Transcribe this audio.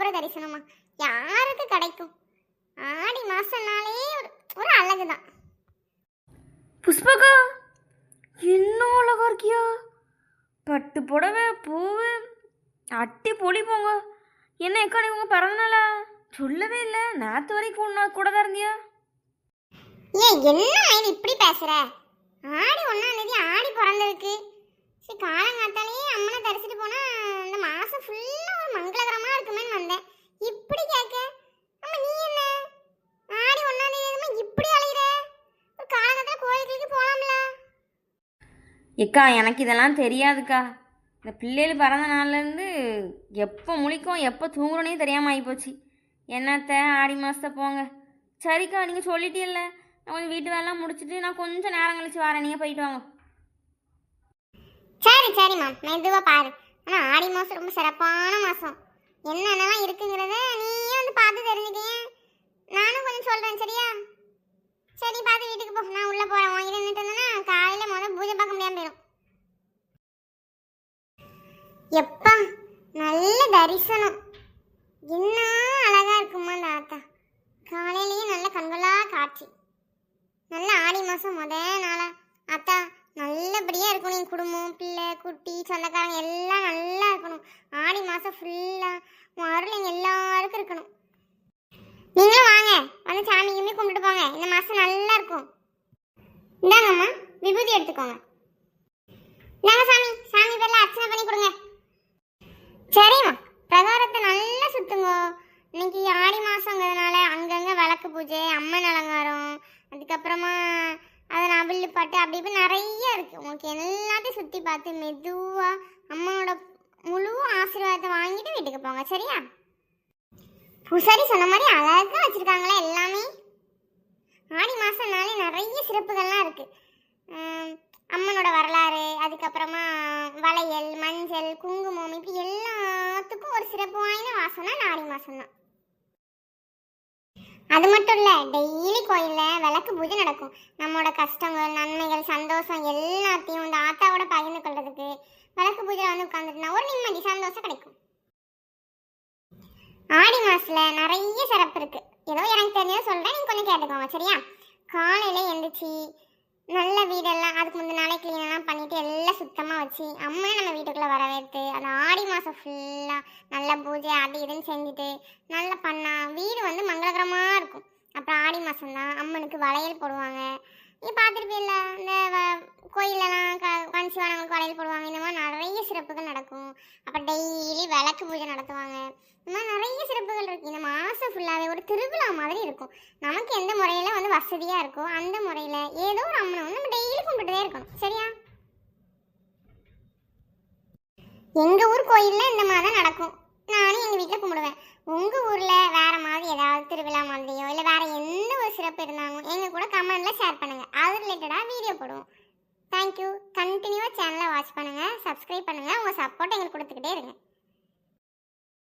ஒரு தரிசனமா? யாருக்கு கிடைக்கும்? ஆடி மாசம்னாலே ஒரு ஒரு அழகு தான் புஷ்பகா என்ன அழகா இருக்கியா? பட்டு புடவை பூவு அட்டி பொடி போங்க. என்ன எக்கா நீ உங்க பிறந்தநாளா? சொல்லவே இல்லை. நேற்று வரைக்கும் உன்ன கூட தான் இருந்தியா? ஏன் என்ன இப்படி பேசுற? ஆடி ஒன்னாம் தேதி ஆடி பிறந்திருக்கு சரி காலங்காத்தாலேயே அம்மனை தரிசிட்டு போனா இந்த மாசம் ஃபுல்லா ஒரு மங்களகரமா இருக்குமேன்னு வந்தேன் இப்படி கேட்க அம்மா நீ என்ன ஆடி ஒன்னாம் தேதி அதுமா இப்படி அலையிற ஒரு காலங்காத்தால கோயிலுக்கு போலாம்ல எக்கா எனக்கு இதெல்லாம் தெரியாதுக்கா. இந்த பிள்ளைகள் பிறந்த நாள்லேருந்து எப்போ முழிக்கும் எப்போ தூங்குறனே தெரியாமல் ஆகிப்போச்சு என்னத்த ஆடி மாதத்தை போங்க. சரிக்கா நீங்கள் சொல்லிட்டீல்ல. நான் கொஞ்சம் வீட்டு வேலைலாம் முடிச்சுட்டு நான் கொஞ்சம் நேரம் கழிச்சு வரேன். நீங்கள் போயிட்டு வாங்க. சரி சரிம்மா. மெதுவாக பாரு. ஆனால் ஆடி மாதம் ரொம்ப சிறப்பான மாதம் என்னென்னலாம் இருக்குங்கிறத நீயே வந்து பார்த்து தெரிஞ்சுக்கங்க நானும் கொஞ்சம் சொல்றேன் சரியா சரி பார்த்து வீட்டுக்கு போ நான் உள்ள போறேன் உங்ககிட்ட நின்றுட்டு இருந்தேன்னா காலையில முதல்ல பூஜை பார்க்க முடியாம போயிடும் எப்பா நல்ல தரிசனம். என்ன அழகா இருக்குமா அந்த ஆத்தா? காலையிலேயே நல்ல கண்களா காட்சி. நல்ல ஆடி மாசம் முத நாளா. அத்தா நல்லபடியா இருக்கணும் என் குடும்பம் பிள்ளை குட்டி சொந்தக்காரங்க எல்லாம் நல்லா இருக்கணும். ஆடி மாசம் ஃபுல்லா உன் அருள் எங்கள் எல்லாருக்கும் இருக்கணும். நீங்களும் வாங்க. வந்து சாமி கும்பிட்டு போங்க. இந்த மாசம் நல்லா இருக்கும். இந்தாங்கம்மா விபூதி எடுத்துக்கோங்க. இந்தாங்க சாமி. பூஜை அம்மன் அலங்காரம் அதுக்கப்புறமா அதை நபில் பாட்டு அப்படி இப்படி நிறைய இருக்குது உங்களுக்கு எல்லாத்தையும் சுற்றி பார்த்து மெதுவாக அம்மனோட முழு ஆசீர்வாதத்தை வாங்கிட்டு வீட்டுக்கு போங்க சரியா? பூசாரி சொன்ன மாதிரி அழகாக வச்சுருக்காங்களே எல்லாமே. ஆடி மாதம்னாலே நிறைய சிறப்புகள்லாம் இருக்குது அம்மனோட வரலாறு அதுக்கப்புறமா வளையல் மஞ்சள் குங்குமம் இப்படி எல்லாத்துக்கும் ஒரு சிறப்பு வாய்ந்த மாதம்னா ஆடி மாதம்தான் அது மட்டும் இல்லை டெய்லி கோயிலில் விளக்கு பூஜை நடக்கும். நம்மளோட கஷ்டங்கள் நன்மைகள் சந்தோஷம் எல்லாத்தையும் இந்த ஆத்தாவோட பகிர்ந்து கொள்றதுக்கு விளக்கு பூஜையில் வந்து உட்காந்துட்டுனா ஒரு நிம்மதி சந்தோஷம் கிடைக்கும். ஆடி மாசத்துல நிறைய சிறப்பு இருக்கு. ஏதோ எனக்கு தெரிஞ்சதை சொல்றேன் நீங்கள் கொஞ்சம் கேட்டுக்கோங்க சரியா? காலையில எழுந்திரிச்சி நல்ல வீடெல்லாம் அதுக்கு முந்தின நாளே க்ளீனெல்லாம் பண்ணிட்டு எல்லாம் சுத்தமா வச்சு அம்மா நம்ம வீட்டுக்குள்ள வரவேற்று அந்த ஆடி மாசம் ஃபுல்லா நல்ல பூஜை அது இதுன்னு செஞ்சுட்டு நல்லா பண்ணா வீடு வந்து மங்களகரமாக இருக்கும். அப்புறம் ஆடி மாதம்தான் அம்மனுக்கு வளையல் போடுவாங்க. நீ பார்த்துருப்பீல்ல இந்த கோயிலெல்லாம் க கன்சிவானவங்களுக்கு வளையல் போடுவாங்க. இந்த மாதிரி நிறைய சிறப்புகள் நடக்கும். அப்புறம் டெய்லி விளக்கு பூஜை நடத்துவாங்க. இந்த மாதிரி நிறைய சிறப்புகள் இருக்கு. இந்த மாதம் ஃபுல்லாகவே ஒரு திருவிழா மாதிரி இருக்கும். நமக்கு எந்த முறையில் வந்து வசதியாக இருக்கோ அந்த முறையில் ஏதோ ஒரு அம்மனை வந்து நம்ம டெய்லி கும்பிட்டுட்டே இருக்கணும். சரியா? எங்கள் ஊர் கோயிலில் இந்த மாதிரி தான் நடக்கும். நானும் எங்கள் வீட்டில் கும்பிடுவேன். உங்கள் ஊரில் வேற மாதிரி ஏதாவது திருவிழா மாதிரியோ இல்லை வேற எந்த ஒரு சிறப்பு இருந்தாலும் எங்கள் கூட கமெண்டில் ஷேர் பண்ணுங்கள் ரிலேட்டடாக வீடியோ போடுவோம். தேங்க்யூ கண்டினியூவாக சேனலை வாட்ச் பண்ணுங்கள் சப்ஸ்கிரைப் பண்ணுங்கள் உங்கள் சப்போர்ட் எங்களுக்கு கொடுத்துக்கிட்டே இருங்க.